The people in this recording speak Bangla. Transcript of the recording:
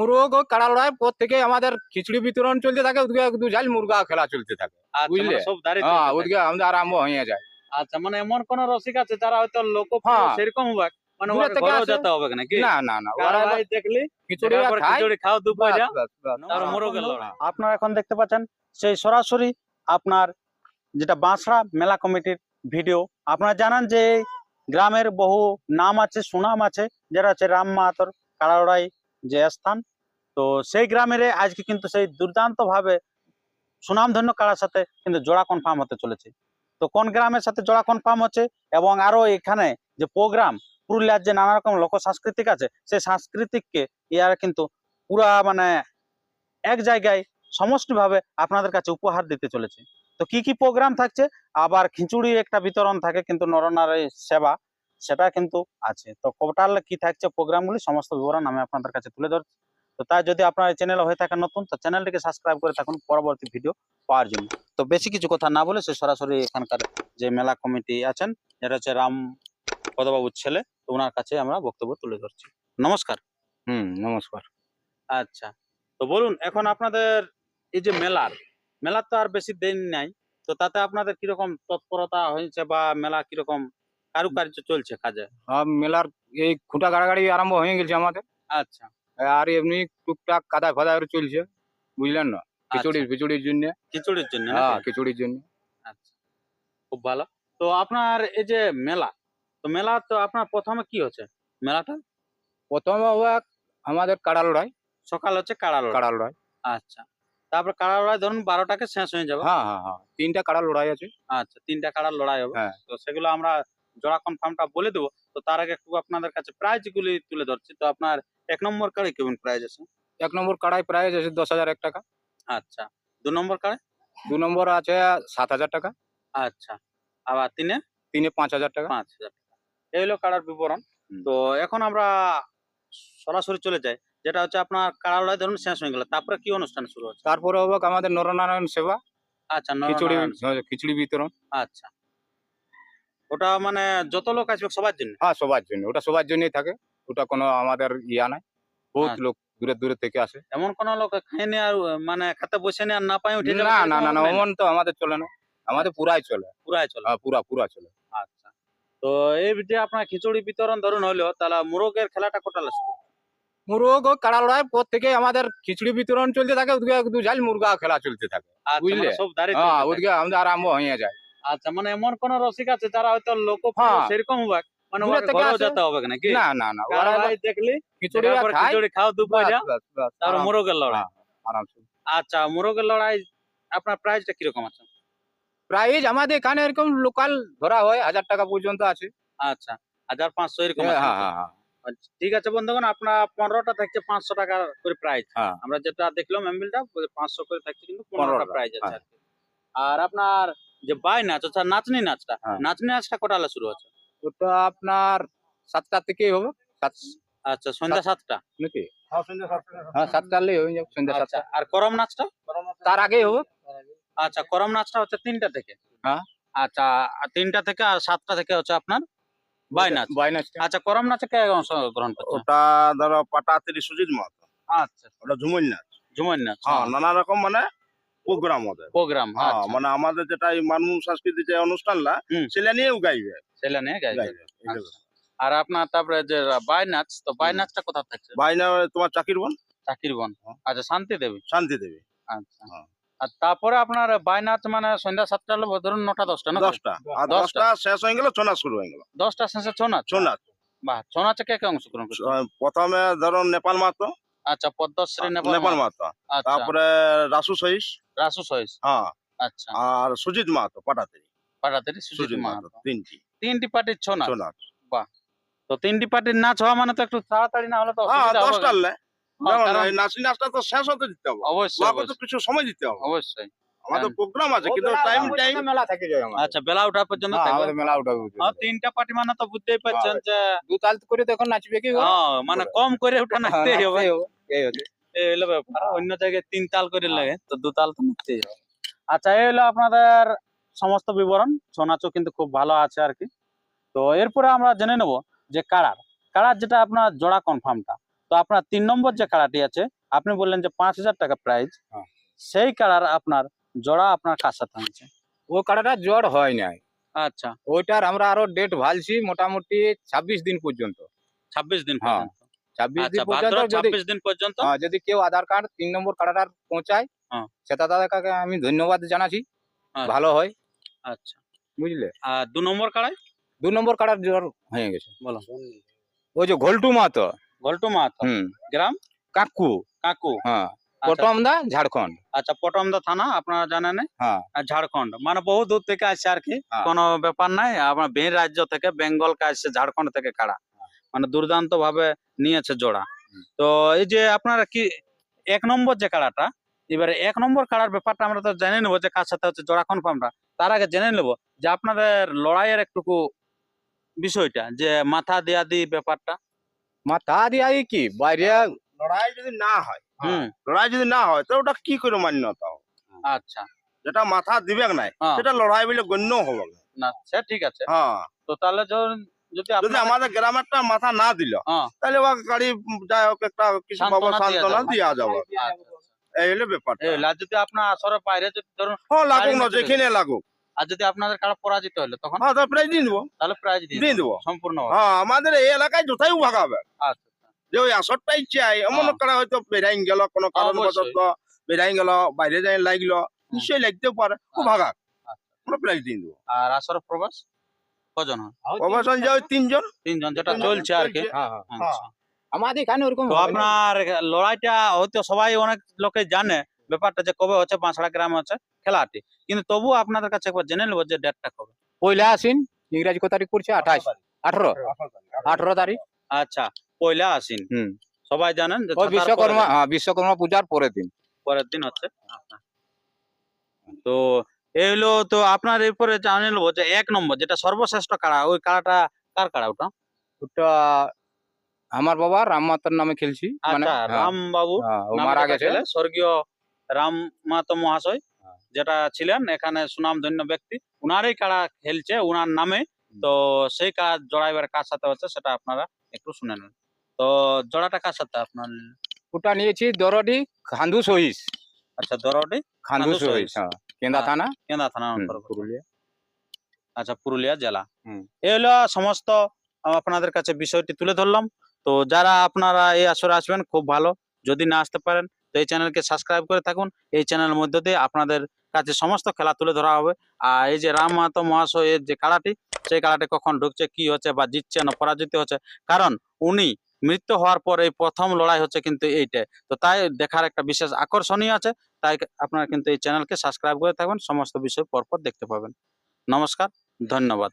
মুরগ কাড়া লড়াই পর থেকে আমাদের খিচুড়ি বিতরণ চলতে থাকে ওদিকে দু ঝাল মুরগা খেলা চলতে থাকে আচ্ছা বুঝলে? মানে সব দাঁড়িয়ে হ্যাঁ ওদিকে আমাদের আরম্ভ হয়ে যায়। আচ্ছা মানে এমন কোন রসিক আছে যারা হয়তো লোক হ্যাঁ। সেরকম হবে মানে দূরে ঘরেও যেতে হবে নাকি? না না না ওরা দেখলি খিচুড়ি খিচুড়ি খাও দুপুরে বাস, বাস, বাস। লড়াই আপনারা এখন দেখতে পাচ্ছেন সেই সরাসরি আপনার যেটা বাঁশড়া মেলা কমিটির ভিডিও আপনারা জানান যে গ্রামের বহু নাম আছে সুনাম আছে যেটা হচ্ছে রাম মাহাতর কাড়াড়াই যে স্থান তো সেই গ্রামের আজকে কিন্তু সেই দুর্দান্ত ভাবে সুনামধন্য কাড়ার সাথে কিন্তু জোড়া কনফার্ম হতে চলেছে। তো কোন গ্রামের সাথে জোড়া কনফার্ম হচ্ছে এবং আরও এখানে যে প্রোগ্রাম পুরুলিয়ার যে নানা রকম লোক সাংস্কৃতিক আছে সেই সাংস্কৃতিককে ইয়ারা কিন্তু পুরা মানে এক জায়গায় সমষ্টিভাবে আপনাদের কাছে উপহার দিতে চলেছে। তো কি কি প্রোগ্রাম থাকছে? আবার খিচুড়ি একটা বিতরণ থাকে কিন্তু নরনারী সেবা। সেটা কিন্তু আছে। তো কোটাল কি থাকছে প্রোগ্রামগুলি সমস্ত বিবরণ আমি আপনাদের কাছে তুলে ধরছি। তো তাই যদি আপনার চ্যানেল হয়ে থাকে নতুন তো চ্যানেলটিকে সাবস্ক্রাইব করে থাকুন পরবর্তী ভিডিও পাওয়ার জন্য। তো বেশি কিছু কথা না বলে সে সরাসরি এখানকার যে মেলা কমিটি আছেন যেটা হচ্ছে রাম পদবাবুর ছেলে তো ওনার কাছে আমরা বক্তব্য তুলে ধরছি। নমস্কার। হুম নমস্কার। আচ্ছা। তো বলুন এখন আপনাদের এই যে মেলার মেলার তো আর বেশি দিন নাই তো তাতে আপনাদের কীরকম তৎপরতা হয়েছে বা মেলা কীরকম কারুকার্য চলছে কাজে? সব মেলার এই খুঁটা গাড়াগাড়ি আরম্ভ হয়ে গেছে আমাদের। আচ্ছা। আর এমনি টুকটাক কাদা ফাদা চলছে বুঝলেন না? খিচুড়ি খিচুড়ির জন্য। খিচুড়ির জন্য হ্যাঁ খিচুড়ির জন্য। আচ্ছা। খুব ভালো। তো আপনার এই যে মেলা তো মেলা তো আপনার প্রথমে কি হচ্ছে? মেলাটা? প্রথমে হবে আমাদের কাড়া লড়াই। সকাল হচ্ছে কাড়া লড়াই। কাড়া লড়াই। আচ্ছা। তারপর কাড়া লড়াই ধরুন বারোটাকে শেষ হয়ে যাবে। হ্যাঁ হ্যাঁ হ্যাঁ। তিনটা কাড়া লড়াই আছে। আচ্ছা তিনটা কাড়ার লড়াই হবে। হ্যাঁ। তো সেগুলো আমরা জোড়া কনফার্মটা বলে দেবো। তো তার আগে একটু আপনাদের কাছে প্রাইজ গুলি তুলে ধরছি। তো আপনার এক নম্বর কাড়ে কেমন প্রাইজ আছে? এক নম্বর কাড়াই প্রাইজ আছে দশ হাজার এক টাকা। আচ্ছা। দু নম্বর কাড়ে? দু নম্বর আছে সাত হাজার টাকা। আচ্ছা। আবার তিনে? তিনে পাঁচ হাজার টাকা। পাঁচ হাজার টাকা। এই হলো কাড়ার বিবরণ। তো এখন আমরা সরাসরি চলে যাই। যেটা হচ্ছে আপনার কাড়া লড়াই ধরুন শেষ হয়ে গেল। তারপরে কি অনুষ্ঠান শুরু হচ্ছে? তারপরে হবে আমাদের নরনারায়ণ সেবা। আচ্ছা খিচুড়ি খিচুড়ি বিতরণ। আচ্ছা। ওটা মানে যত লোক আসবে সবার জন্য? হ্যাঁ সবার জন্য। ওটা সবার জন্যই থাকে। ওটা কোনো আমাদের ইয়া নাই। বহুত আচ্ছা। লোক দূরে দূরে থেকে আসে। এমন কোন লোক খাইনি আর মানে খাতে বসে নি আর না পাই উঠে না না না না লোক নাই অমন তো আমাদের চলে না। আমাদের পুরাই চলে। পুরাই চলে। হ্যাঁ পুরা পুরা চলে। আচ্ছা। তো এই যে আপনার খিচুড়ি বিতরণ ধরুন হলো তাহলে মোরগের খেলাটা কোটালে শুরু মুরগ ও কাড়া লড়াই পর থেকে আমাদের খিচুড়ি বিতরণ চলতে থাকে ওদিকে দু ঝাল মুরগা খেলা চলতে থাকে। আচ্ছা বুঝলে? মানে সব দাঁড়িয়ে হ্যাঁ ওদিকে আমাদের আরম্ভ হয়ে যায়। আচ্ছা মানে এমন কোন রসিক আছে যারা হয়তো লোক হ্যাঁ। সেরকম হবে মানে দূরে ঘরেও যেতে হবে নাকি? না না না ওরা দেখলি? খিচুড়ি খিচুড়ি খাও দুপুরে মোরগের লড়াই। হ্যাঁ, আরামসে আচ্ছা মোরগের লড়াই আপনার প্রাইসটা কীরকম আছে? প্রাইস আমাদের এখানে এরকম লোকাল ধরা হয় হাজার টাকা পর্যন্ত আছে। আচ্ছা হাজার পাঁচশো এরকম হ্যাঁ হ্যাঁ? হ্যাঁ হ্যাঁ। আচ্ছা, ঠিক আছে বন্ধুগণ আপনার পনেরোটা থাকছে পাঁচশো টাকা করে প্রাইস। হ্যাঁ। আমরা যেটা দেখলাম এমবিলটা পাঁচশো করে থাকছে কিন্তু পনেরোটা 15টা, প্রাইজ আছে হ্যাঁ। আর আপনার যে বাই নাচ অর্থাৎ নাচনি নাচটা হ্যাঁ। নাচনি নাচটা কটালে শুরু হচ্ছে? ওটা আপনার সাতটা থেকেই হবে। সাত আচ্ছা সন্ধ্যা সাতটা? নাকি? হ্যাঁ হয়ে যাবে সন্ধ্যা আচ্ছা সাতটা। আর করম নাচটা? তার আগেই হবে। আচ্ছা করম নাচটা হচ্ছে তিনটা থেকে? হ্যাঁ। আচ্ছা তিনটা থেকে আর সাতটা থেকে হচ্ছে আপনার বাই নাচ। আচ্ছা করম নাচে কে অংশগ্রহণ করছে? ওটা ধরো পাটাতিরি সুজিত মাহাতো আচ্ছা। ওটা ঝুমুর নাচ। ঝুমন নাচ হ্যাঁ। নানা রকম মানে প্রোগ্রাম ওদের। প্রোগ্রাম হ্যাঁ মানে আমাদের যেটা এই মানুষ সংস্কৃতি যে অনুষ্ঠানটা। সেটা নিয়েও গাইবে। ছেলে নিয়ে গাইবে। আচ্ছা। আর আপনার তারপরে যে বাই নাচ তো বাই হুম। কোথা থাকছে? বাইনা তোমার চাকির বোন? চাকির বন। হ্যাঁ। আচ্ছা শান্তি দেবী? শান্তি দেবী। আচ্ছা। হ্যাঁ। আর তারপরে আপনার বাই নাচ মানে সন্ধ্যা সাতটা হলো ধরুন নটা দশটা না দশটা। আর দশটা। শেষ হয়ে গেল ছৌ নাচ শুরু হয়ে গেল। দশটা শেষে ছৌ নাচ ছৌ নাচ বাহ ছৌ নাচে কে কে অংশগ্রহণ প্রথমে ধরুন নেপাল মাহাতো আচ্ছা পদ্মশ্রী নেপাল নেপাল মাহাতো। আচ্ছা। তারপরে রাসু সহিস। রাসু সহিস? হ্যাঁ। আচ্ছা। আর সুজিত মাহাতো পাটাতেরি। পাটাতেরি সুজিত মাহাতো তিনটি। তিনটি পার্টির ছ না বাহ। তো তিনটি পার্টির না হওয়া মানে তো একটু তাড়াতাড়ি না হলে তো হ্যাঁ দশটা হ্যাঁ, যেমন কারণ- এই নাচি নাচটা তো শেষ হতে দিতে হবে। অবশ্যই, কিছু সময় দিতে হবে। অবশ্যই। আমাদের হ্যাঁ। প্রোগ্রাম আছে কিন্তু টাইম টাইম মেলা থেকে যায় আমাদের। আচ্ছা বেলা ওঠা পর্যন্ত হ্যাঁ, আমাদের মেলা হ্যাঁ, তিনটা পার্টি মানে তো বুঝতেই পারছেন যে দু তাল করে তো এখন নাচবে কি হ্যাঁ মানে কম করে ওঠা হ্যাঁ, নাচতেই হবে এই হচ্ছে। এই হলো ব্যাপার অন্য জায়গায় তিন তাল করে হ্যাঁ। লাগে তো দু তাল তো হবে আচ্ছা এই হলো আপনাদের সমস্ত বিবরণ ছৌ কিন্তু খুব ভালো আছে আর কি তো এরপরে আমরা জেনে নেব যে কারার কারার যেটা আপনার জোড়া কনফার্মটা তো আপনার তিন নম্বর যে কাড়াটি আছে আপনি বললেন যে পাঁচ হাজার টাকা প্রাইজ হ্যাঁ। সেই কাড়ার আপনার জোড়া আপনার কার সাথে আছে ও কাড়াটা জ্বর হয় নাই। আচ্ছা। ওইটার আমরা আরও ডেট ভালছি মোটামুটি ছাব্বিশ দিন পর্যন্ত। ছাব্বিশ দিন হ্যাঁ, ছাব্বিশ আচ্ছা দিন পর্যন্ত যদি ছাব্বিশ দিন পর্যন্ত? হ্যাঁ, যদি কেউ আধার কার্ড তিন নম্বর কার্ডার পৌঁছায় হ্যাঁ। সেটা দাদাকে আমি ধন্যবাদ জানাচ্ছি। আচ্ছা। ভালো হয়। আচ্ছা। বুঝলে? আর দু নম্বর কাড়াই দু নম্বর কার্ডার জ্বর হয়ে গেছে। বলো। ওই যে ঘোলটু মাতো গল্টু মাহাতো হুম। গ্রাম? কাকু। কাকু। হ্যাঁ। পটমদা ঝাড়খণ্ড। আচ্ছা পটমদা থানা আপনারা জানেন হ্যাঁ। ঝাড়খণ্ড। মানে বহু দূর থেকে আসছে আর কি। হ্যাঁ। কোনো ব্যাপার নাই। আপনার বের রাজ্য থেকে বেঙ্গল কে আসছে ঝাড়খণ্ড থেকে কাড়া মানে দুর্দান্ত ভাবে নিয়েছে জোড়া। তো এই যে আপনারা কি এক নম্বর যে কাড়াটা এবারে এক নম্বর কাড়ার ব্যাপারটা আমরা তো জেনে নেব যে কার সাথে হচ্ছে জোড়া কনফার্মটা তার আগে জেনে নেব যে আপনাদের লড়াইয়ের একটুকু বিষয়টা যে মাথা দেয়া দি ব্যাপারটা। মাথা দিয়া কি? বাইরে লড়াই যদি না হয় লড়াই যদি না হয় তো ওটা কি করে মান্যতা আচ্ছা। যেটা মাথা দিবে নাই হ্যাঁ। সেটা লড়াই বলে গণ্য হবে না। ঠিক আছে। হ্যাঁ। তো তাহলে যদি যদি আমাদের গ্রামেরটা মাথা না দিল হ্যাঁ। তাহলে গাড়ি যাই হোক একটা কিছু সান্ত্বনা দেয়া যাবে। যাবে। আচ্ছা, এই হলো ব্যাপারটা। এই যদি আপনার আসরের বাইরে যদি ধরুন হ্যাঁ লাগুক না যেখানে লাগুক। আর যদি আপনাদের কারা পরাজিত হলো তখন? হ্যাঁ তো প্রায় দিয়ে দেবো। তাহলে প্রাইজ দিয়ে দেবো সম্পূর্ণ হ্যাঁ আমাদের এই এলাকায় যথাই ভাগাবে। আচ্ছা। যে ওই আসরটাই চাই এমন হ্যাঁ। করা হয়তো বেড়াই গেল কোনো কারণ অবশ্যই। বেড়াই গেল বাইরে যাই লাগল নিশ্চয়ই লাগতে পারে খুব ভাগা আচ্ছা। আমরা প্রাইজ দিয়ে দেবো। আর আসর প্রবাস? কজন হয়? অবসর যে ওই তিনজন। তিনজন যেটা চলছে আর কি। হ্যাঁ হ্যাঁ। আচ্ছা। আমাদের এখানে ওরকম। আপনার লড়াইটা হয়তো সবাই অনেক লোকে জানে ব্যাপারটা যে কবে হচ্ছে বাঁশড়া গ্রামে হচ্ছে খেলাটি। কিন্তু তবু আপনাদের কাছে একবার জেনে নেব যে ডেটটা কবে। পয়লা আসিন ইংরাজি কত তারিখ পড়ছে? আঠাশ। আঠারো আঠারো তারিখ। আচ্ছা। পয়লা আসিন। সবাই জানেন যে বিশ্বকর্মা হ্যাঁ বিশ্বকর্মা পূজার পরের দিন। পরের দিন হচ্ছে। তো এই হলো তো আপনার এরপরে জানে নেব যে এক নম্বর যেটা সর্বশ্রেষ্ঠ কাড়া ওই কাড়াটা কার কাড়া ওটা? ওটা আমার বাবা রাম মাতার নামে খেলছি। মানে আচ্ছা হ্যাঁ, রাম বাবু হ্যাঁ, মারা গেছে। স্বর্গীয় রাম মাহাতো মহাশয়। যেটা ছিলেন এখানে সুনাম ধন্য ব্যক্তি। উনারই কাড়া খেলছে উনার নামে। তো সেই কাজ জড়াইবার কার সাথে হচ্ছে সেটা আপনারা একটু শুনে নেন। তো জোড়াটা কার সাথে আপনার? ওটা নিয়েছি দরডি খান্দু সহিস। আচ্ছা দরডি খান্দু সহিস। হ্যাঁ। কেন্দা হ্যাঁ, থানা? কেন্দা থানা পুরুলিয়া। আচ্ছা পুরুলিয়া জেলা। এই হলো সমস্ত আপনাদের কাছে বিষয়টি তুলে ধরলাম। তো যারা আপনারা এই আসরে আসবেন খুব ভালো। যদি না আসতে পারেন তো এই চ্যানেলকে সাবস্ক্রাইব করে থাকুন। এই চ্যানেলের মধ্য দিয়ে আপনাদের কাছে সমস্ত খেলা তুলে ধরা হবে। আর এই যে রাম মাহাতো মহাশয়ের যে কাড়াটি সেই কাড়াটি কখন ঢুকছে কি হচ্ছে বা জিতছে না পরাজিত হচ্ছে? কারণ উনি মৃত্যু হওয়ার পর এই প্রথম লড়াই হচ্ছে কিন্তু এইটাই তো তাই দেখার একটা বিশেষ আকর্ষণীয় আছে, তাই আপনারা কিন্তু এই চ্যানেলকে সাবস্ক্রাইব করে থাকবেন, সমস্ত বিষয় পরপর দেখতে পাবেন। নমস্কার, ধন্যবাদ।